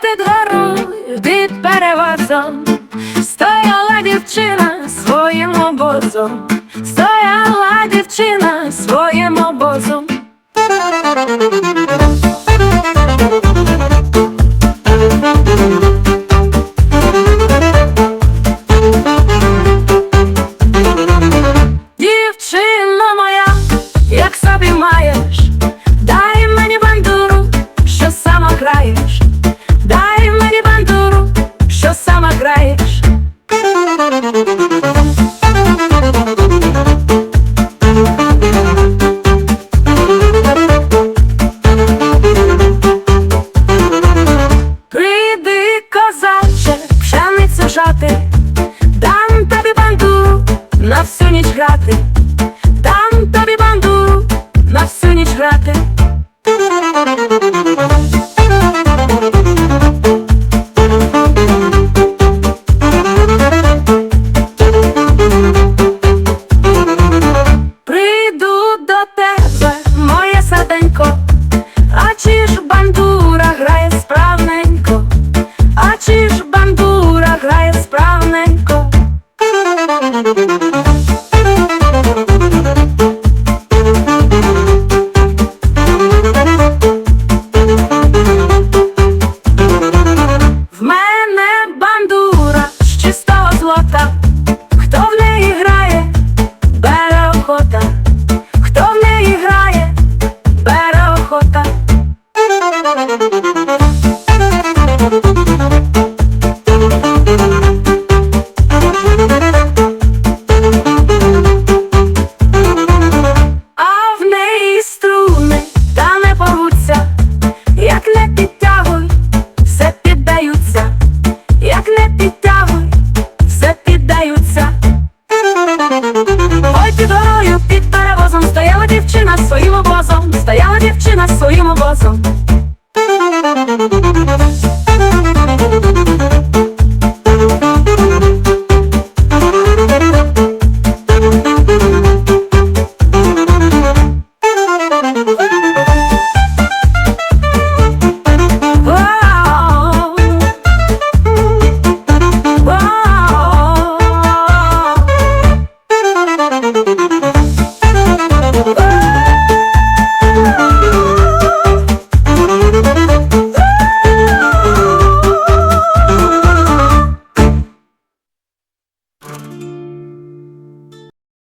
під горою під перевозом, стояла дівчина своїм обозом, стояла дівчина своїм обозом.